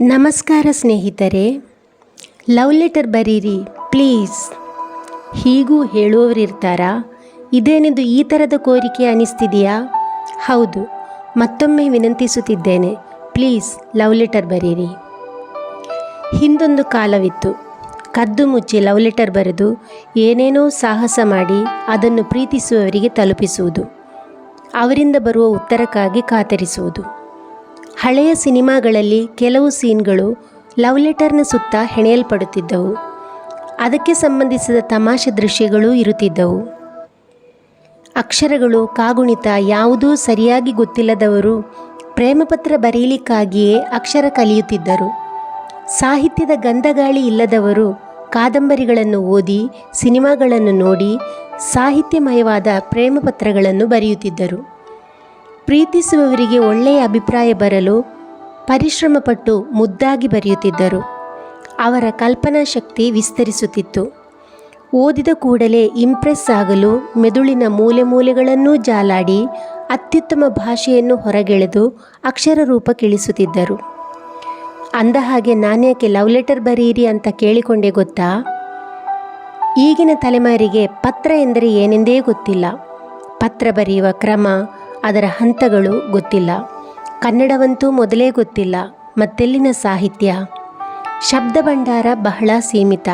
ನಮಸ್ಕಾರ ಸ್ನೇಹಿತರೆ, love letter ಬರೀರಿ, ಪ್ಲೀಸ್. ಹೀಗೂ ಹೇಳುವವರಿರ್ತಾರಾ? ಇದೇನಿದು ಈ ಥರದ ಕೋರಿಕೆ ಅನಿಸ್ತಿದೆಯಾ? ಹೌದು, ಮತ್ತೊಮ್ಮೆ ವಿನಂತಿಸುತ್ತಿದ್ದೇನೆ, ಪ್ಲೀಸ್ ಲವ್ ಲೆಟರ್ ಬರೀರಿ. ಹಿಂದೊಂದು ಕಾಲವಿತ್ತು. ಕದ್ದು ಮುಚ್ಚಿ ಲವ್ ಲೆಟರ್ ಬರೆದು ಏನೇನೋ ಸಾಹಸ ಮಾಡಿ ಅದನ್ನು ಪ್ರೀತಿಸುವವರಿಗೆ ತಲುಪಿಸುವುದು. ಅವರಿಂದ ಬರುವ ಉತ್ತರಕ್ಕಾಗಿ ಕಾತರಿಸುವುದು. ಹಳೆಯ ಸಿನಿಮಾಗಳಲ್ಲಿ ಕೆಲವು ಸೀನ್ಗಳು ಲವ್ ಲೆಟರ್ನ ಸುತ್ತ ಹೆಣೆಯಲ್ಪಡುತ್ತಿದ್ದವು. ಅದಕ್ಕೆ ಸಂಬಂಧಿಸಿದ ತಮಾಷೆ ದೃಶ್ಯಗಳೂ ಇರುತ್ತಿದ್ದವು. ಅಕ್ಷರಗಳು, ಕಾಗುಣಿತ ಯಾವುದೂ ಸರಿಯಾಗಿ ಗೊತ್ತಿಲ್ಲದವರು ಪ್ರೇಮಪತ್ರ ಬರೀಲಿಕ್ಕಾಗಿಯೇ ಅಕ್ಷರ ಕಲಿಯುತ್ತಿದ್ದರು. ಸಾಹಿತ್ಯದ ಗಂಧಗಾಳಿ ಇಲ್ಲದವರು ಕಾದಂಬರಿಗಳನ್ನು ಓದಿ, ಸಿನಿಮಾಗಳನ್ನು ನೋಡಿ ಸಾಹಿತ್ಯಮಯವಾದ ಪ್ರೇಮಪತ್ರಗಳನ್ನು ಬರೆಯುತ್ತಿದ್ದರು. ಪ್ರೀತಿಸುವವರಿಗೆ ಒಳ್ಳೆಯ ಅಭಿಪ್ರಾಯ ಬರಲು ಪರಿಶ್ರಮಪಟ್ಟು ಮುದ್ದಾಗಿ ಬರೆಯುತ್ತಿದ್ದರು. ಅವರ ಕಲ್ಪನಾ ಶಕ್ತಿ ವಿಸ್ತರಿಸುತ್ತಿತ್ತು. ಓದಿದ ಕೂಡಲೇ ಇಂಪ್ರೆಸ್ ಆಗಲು ಮೆದುಳಿನ ಮೂಲೆ ಮೂಲೆಗಳನ್ನೂ ಜಾಲಾಡಿ ಅತ್ಯುತ್ತಮ ಭಾಷೆಯನ್ನು ಹೊರಗೆಳೆದು ಅಕ್ಷರ ರೂಪ ಕಿಳಿಸುತ್ತಿದ್ದರು. ಅಂದ ಹಾಗೆ ನಾನ್ಯಾಕೆ ಲವ್ ಲೆಟರ್ ಬರೆಯಿರಿ ಅಂತ ಕೇಳಿಕೊಂಡೆ ಗೊತ್ತಾ? ಈಗಿನ ತಲೆಮಾರಿಗೆ ಪತ್ರ ಎಂದರೆ ಏನೆಂದೇ ಗೊತ್ತಿಲ್ಲ. ಪತ್ರ ಬರೆಯುವ ಕ್ರಮ ಅದರ ಹಂತಗಳು ಗೊತ್ತಿಲ್ಲ. ಕನ್ನಡವಂತೂ ಮೊದಲೇ ಗೊತ್ತಿಲ್ಲ. ಮತ್ತೆಲ್ಲಿನ ಸಾಹಿತ್ಯ? ಶಬ್ದ ಭಂಡಾರ ಬಹಳ ಸೀಮಿತ.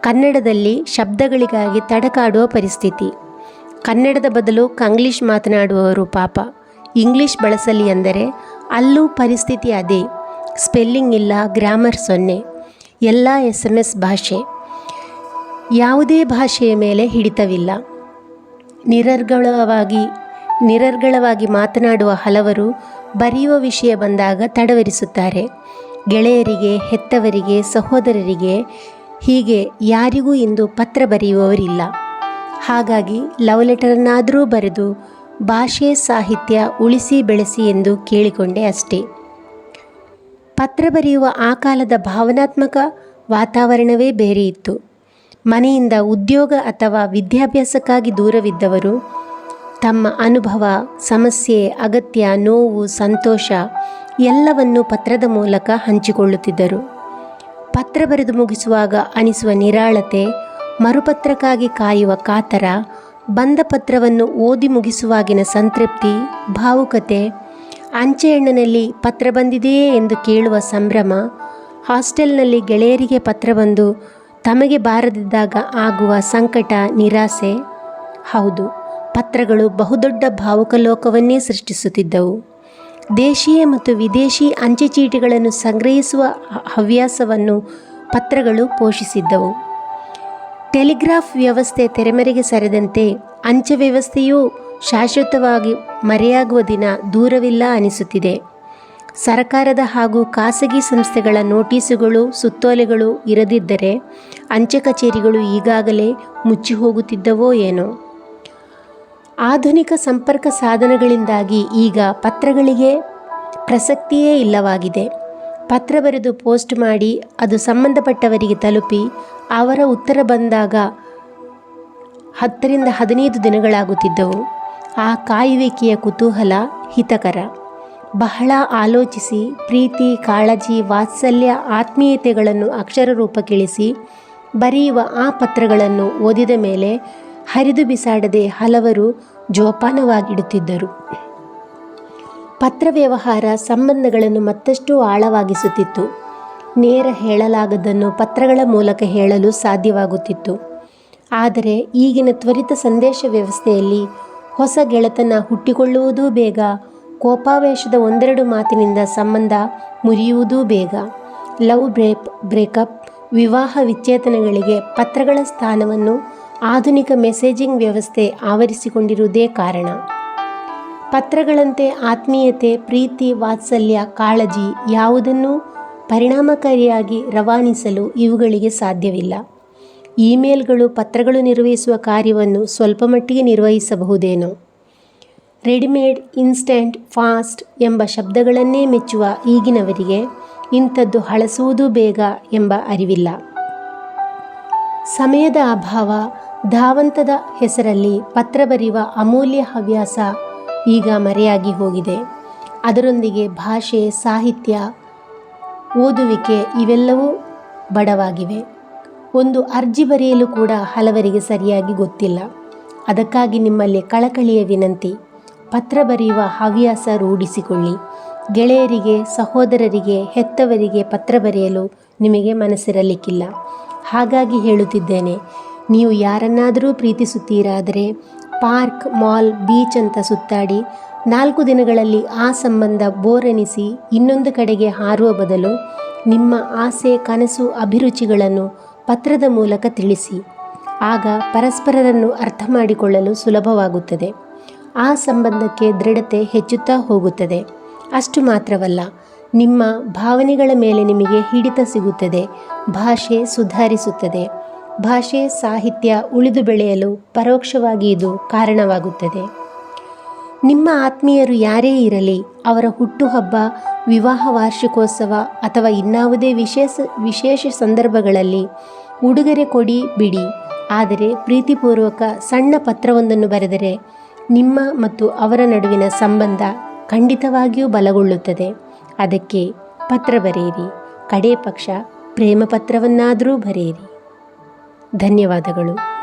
ಕನ್ನಡದಲ್ಲಿ ಶಬ್ದಗಳಿಗಾಗಿ ತಡಕಾಡುವ ಪರಿಸ್ಥಿತಿ. ಕನ್ನಡದ ಬದಲು ಕಂಗ್ಲೀಷ್ ಮಾತನಾಡುವವರು ಪಾಪ. ಇಂಗ್ಲೀಷ್ ಬಳಸಲಿ ಎಂದರೆ ಅಲ್ಲೂ ಪರಿಸ್ಥಿತಿ ಅದೇ. ಸ್ಪೆಲ್ಲಿಂಗ್ ಇಲ್ಲ, ಗ್ರಾಮರ್ ಸೊನ್ನೆ. ಎಲ್ಲ ಎಸ್ ಎಂ ಎಸ್ ಭಾಷೆ. ಯಾವುದೇ ಭಾಷೆಯ ಮೇಲೆ ಹಿಡಿತವಿಲ್ಲ. ನಿರರ್ಗಳವಾಗಿ ನಿರರ್ಗಳವಾಗಿ ಮಾತನಾಡುವ ಹಲವರು ಬರೆಯುವ ವಿಷಯ ಬಂದಾಗ ತಡವರಿಸುತ್ತಾರೆ. ಗೆಳೆಯರಿಗೆ, ಹೆತ್ತವರಿಗೆ, ಸಹೋದರರಿಗೆ ಹೀಗೆ ಯಾರಿಗೂ ಇಂದು ಪತ್ರ ಬರೆಯುವವರಿಲ್ಲ. ಹಾಗಾಗಿ ಲವ್ ಲೆಟರನ್ನಾದರೂ ಬರೆದು ಭಾಷೆ ಸಾಹಿತ್ಯ ಉಳಿಸಿ ಬೆಳೆಸಿ ಎಂದು ಕೇಳಿಕೊಂಡೆ ಅಷ್ಟೇ. ಪತ್ರ ಬರೆಯುವ ಆ ಕಾಲದ ಭಾವನಾತ್ಮಕ ವಾತಾವರಣವೇ ಬೇರೆ ಇತ್ತು. ಮನೆಯಿಂದ ಉದ್ಯೋಗ ಅಥವಾ ವಿದ್ಯಾಭ್ಯಾಸಕ್ಕಾಗಿ ದೂರವಿದ್ದವರು ತಮ್ಮ ಅನುಭವ, ಸಮಸ್ಯೆ, ಅಗತ್ಯ, ನೋವು, ಸಂತೋಷ ಎಲ್ಲವನ್ನು ಪತ್ರದ ಮೂಲಕ ಹಂಚಿಕೊಳ್ಳುತ್ತಿದ್ದರು. ಪತ್ರ ಬರೆದು ಮುಗಿಸುವಾಗ ಅನಿಸುವ ನಿರಾಳತೆ, ಮರುಪತ್ರಕ್ಕಾಗಿ ಕಾಯುವ ಕಾತರ, ಬಂದ ಪತ್ರವನ್ನು ಓದಿ ಮುಗಿಸುವಾಗಿನ ಸಂತೃಪ್ತಿ, ಭಾವುಕತೆ ಅಂಚೆಹಣ್ಣಿನಲ್ಲಿ ಪತ್ರ ಬಂದಿದೆಯೇ ಎಂದು ಕೇಳುವ ಸಂಭ್ರಮ, ಹಾಸ್ಟೆಲ್ನಲ್ಲಿ ಗೆಳೆಯರಿಗೆ ಪತ್ರ ಬಂದು ತಮಗೆ ಬಾರದಿದ್ದಾಗ ಆಗುವ ಸಂಕಟ, ನಿರಾಸೆ, ಹೌದು. ಪತ್ರಗಳು ಬಹುದೊಡ್ಡ ಭಾವುಕ ಲೋಕವನ್ನೇ ಸೃಷ್ಟಿಸುತ್ತಿದ್ದವು. ದೇಶೀಯ ಮತ್ತು ವಿದೇಶಿ ಅಂಚೆ ಚೀಟಿಗಳನ್ನು ಸಂಗ್ರಹಿಸುವ ಹವ್ಯಾಸವನ್ನು ಪತ್ರಗಳು ಪೋಷಿಸಿದ್ದವು. ಟೆಲಿಗ್ರಾಫ್ ವ್ಯವಸ್ಥೆ ತೆರೆಮರೆಗೆ ಸರಿದಂತೆ ಅಂಚೆ ವ್ಯವಸ್ಥೆಯೂ ಶಾಶ್ವತವಾಗಿ ಮರೆಯಾಗುವ ದಿನ ದೂರವಿಲ್ಲ ಅನಿಸುತ್ತಿದೆ. ಸರಕಾರದ ಹಾಗೂ ಖಾಸಗಿ ಸಂಸ್ಥೆಗಳ ನೋಟಿಸುಗಳು, ಸುತ್ತೋಲೆಗಳು ಇರದಿದ್ದರೆ ಅಂಚೆ ಕಚೇರಿಗಳು ಈಗಾಗಲೇ ಮುಚ್ಚಿ ಹೋಗುತ್ತಿದ್ದವೋ ಏನೋ. ಆಧುನಿಕ ಸಂಪರ್ಕ ಸಾಧನಗಳಿಂದಾಗಿ ಈಗ ಪತ್ರಗಳಿಗೆ ಪ್ರಸಕ್ತಿಯೇ ಇಲ್ಲವಾಗಿದೆ. ಪತ್ರ ಬರೆದು ಪೋಸ್ಟ್ ಮಾಡಿ ಅದು ಸಂಬಂಧಪಟ್ಟವರಿಗೆ ತಲುಪಿ ಅವರ ಉತ್ತರ ಬಂದಾಗ ಹತ್ತರಿಂದ ಹದಿನೈದು ದಿನಗಳಾಗುತ್ತಿದ್ದವು. ಆ ಕಾಯುವಿಕೆಯ ಕುತೂಹಲ ಹಿತಕರ. ಬಹಳ ಆಲೋಚಿಸಿ, ಪ್ರೀತಿ, ಕಾಳಜಿ, ವಾತ್ಸಲ್ಯ, ಆತ್ಮೀಯತೆಗಳನ್ನು ಅಕ್ಷರ ರೂಪಕ್ಕಿಳಿಸಿ ಬರೆಯುವ ಆ ಪತ್ರಗಳನ್ನು ಓದಿದ ಮೇಲೆ ಹರಿದು ಬಿಸಾಡದೆ ಹಲವರು ಜೋಪಾನವಾಗಿಡುತ್ತಿದ್ದರು. ಪತ್ರ ವ್ಯವಹಾರ ಸಂಬಂಧಗಳನ್ನು ಮತ್ತಷ್ಟು ಆಳವಾಗಿಸುತ್ತಿತ್ತು. ನೇರ ಹೇಳಲಾಗದನ್ನು ಪತ್ರಗಳ ಮೂಲಕ ಹೇಳಲು ಸಾಧ್ಯವಾಗುತ್ತಿತ್ತು. ಆದರೆ ಈಗಿನ ತ್ವರಿತ ಸಂದೇಶ ವ್ಯವಸ್ಥೆಯಲ್ಲಿ ಹೊಸ ಗೆಳೆತನ ಹುಟ್ಟಿಕೊಳ್ಳುವುದೂ ಬೇಗ, ಕೋಪಾವೇಶದ ಒಂದೆರಡು ಮಾತಿನಿಂದ ಸಂಬಂಧ ಮುರಿಯುವುದೂ ಬೇಗ. ಲವ್ ಬ್ರೇಕ್ ಬ್ರೇಕಪ್, ವಿವಾಹ ವಿಚ್ಛೇದನಗಳಿಗೆ ಪತ್ರಗಳ ಸ್ಥಾನವನ್ನು ಆಧುನಿಕ ಮೆಸೇಜಿಂಗ್ ವ್ಯವಸ್ಥೆ ಆವರಿಸಿಕೊಂಡಿರುವುದೇ ಕಾರಣ. ಪತ್ರಗಳಂತೆ ಆತ್ಮೀಯತೆ, ಪ್ರೀತಿ, ವಾತ್ಸಲ್ಯ, ಕಾಳಜಿ ಯಾವುದನ್ನೂ ಪರಿಣಾಮಕಾರಿಯಾಗಿ ರವಾನಿಸಲು ಇವುಗಳಿಗೆ ಸಾಧ್ಯವಿಲ್ಲ. ಇಮೇಲ್ಗಳು ಪತ್ರಗಳು ನಿರ್ವಹಿಸುವ ಕಾರ್ಯವನ್ನು ಸ್ವಲ್ಪ ಮಟ್ಟಿಗೆ ನಿರ್ವಹಿಸಬಹುದೇನೋ. ರೆಡಿಮೇಡ್, ಇನ್ಸ್ಟೆಂಟ್, ಫಾಸ್ಟ್ ಎಂಬ ಶಬ್ದಗಳನ್ನೇ ಮೆಚ್ಚುವ ಈಗಿನವರಿಗೆ ಇಂಥದ್ದು ಹಳಸುವುದು ಬೇಗ ಎಂಬ ಅರಿವಿಲ್ಲ. ಸಮಯದ ಅಭಾವ ಧಾವಂತದ ಹೆಸರಲ್ಲಿ ಪತ್ರ ಬರೆಯುವ ಅಮೂಲ್ಯ ಹವ್ಯಾಸ ಈಗ ಮರೆಯಾಗಿ ಹೋಗಿದೆ. ಅದರೊಂದಿಗೆ ಭಾಷೆ, ಸಾಹಿತ್ಯ, ಓದುವಿಕೆ ಇವೆಲ್ಲವೂ ಬಡವಾಗಿವೆ. ಒಂದು ಅರ್ಜಿ ಬರೆಯಲು ಕೂಡ ಹಲವರಿಗೆ ಸರಿಯಾಗಿ ಗೊತ್ತಿಲ್ಲ. ಅದಕ್ಕಾಗಿ ನಿಮ್ಮಲ್ಲಿ ಕಳಕಳಿಯ ವಿನಂತಿ. ಪತ್ರ ಬರೆಯುವ ಹವ್ಯಾಸ ರೂಢಿಸಿಕೊಳ್ಳಿ. ಗೆಳೆಯರಿಗೆ, ಸಹೋದರರಿಗೆ, ಹೆತ್ತವರಿಗೆ ಪತ್ರ ಬರೆಯಲು ನಿಮಗೆ ಮನಸ್ಸಿರಲಿಕ್ಕಿಲ್ಲ. ಹಾಗಾಗಿ ಹೇಳುತ್ತಿದ್ದೇನೆ ನೀವು ಯಾರನ್ನಾದರೂ ಪ್ರೀತಿಸುತ್ತೀರಾದರೆ ಪಾರ್ಕ್, ಮಾಲ್, ಬೀಚ್ ಅಂತ ಸುತ್ತಾಡಿ. ನಾಲ್ಕು ದಿನಗಳಲ್ಲಿ ಆ ಸಂಬಂಧ ಬೋರೆನಿಸಿ ಇನ್ನೊಂದು ಕಡೆಗೆ ಹಾರುವ ಬದಲು ನಿಮ್ಮ ಆಸೆ, ಕನಸು, ಅಭಿರುಚಿಗಳನ್ನು ಪತ್ರದ ಮೂಲಕ ತಿಳಿಸಿ. ಆಗ ಪರಸ್ಪರರನ್ನು ಅರ್ಥ ಮಾಡಿಕೊಳ್ಳಲು ಸುಲಭವಾಗುತ್ತದೆ. ಆ ಸಂಬಂಧಕ್ಕೆ ದೃಢತೆ ಹೆಚ್ಚುತ್ತಾ ಹೋಗುತ್ತದೆ. ಅಷ್ಟು ಮಾತ್ರವಲ್ಲ, ನಿಮ್ಮ ಭಾವನೆಗಳ ಮೇಲೆ ನಿಮಗೆ ಹಿಡಿತ ಸಿಗುತ್ತದೆ, ಭಾಷೆ ಸುಧಾರಿಸುತ್ತದೆ. ಭಾಷೆ ಸಾಹಿತ್ಯ ಉಳಿದು ಬೆಳೆಯಲು ಪರೋಕ್ಷವಾಗಿ ಇದು ಕಾರಣವಾಗುತ್ತದೆ. ನಿಮ್ಮ ಆತ್ಮೀಯರು ಯಾರೇ ಇರಲಿ, ಅವರ ಹುಟ್ಟುಹಬ್ಬ, ವಿವಾಹ ವಾರ್ಷಿಕೋತ್ಸವ ಅಥವಾ ಇನ್ನಾವುದೇ ವಿಶೇಷ ವಿಶೇಷ ಸಂದರ್ಭಗಳಲ್ಲಿ ಉಡುಗೊರೆ ಕೊಡಿ ಬಿಡಿ. ಆದರೆ ಪ್ರೀತಿಪೂರ್ವಕ ಸಣ್ಣ ಪತ್ರವೊಂದನ್ನು ಬರೆದರೆ ನಿಮ್ಮ ಮತ್ತು ಅವರ ನಡುವಿನ ಸಂಬಂಧ ಖಂಡಿತವಾಗಿಯೂ ಬಲಗೊಳ್ಳುತ್ತದೆ. ಅದಕ್ಕೆ ಪತ್ರ ಬರೆಯಿರಿ. ಕಡೇ ಪಕ್ಷ ಪ್ರೇಮ ಪತ್ರವನ್ನಾದರೂ ಬರೆಯಿರಿ. ಧನ್ಯವಾದಗಳು.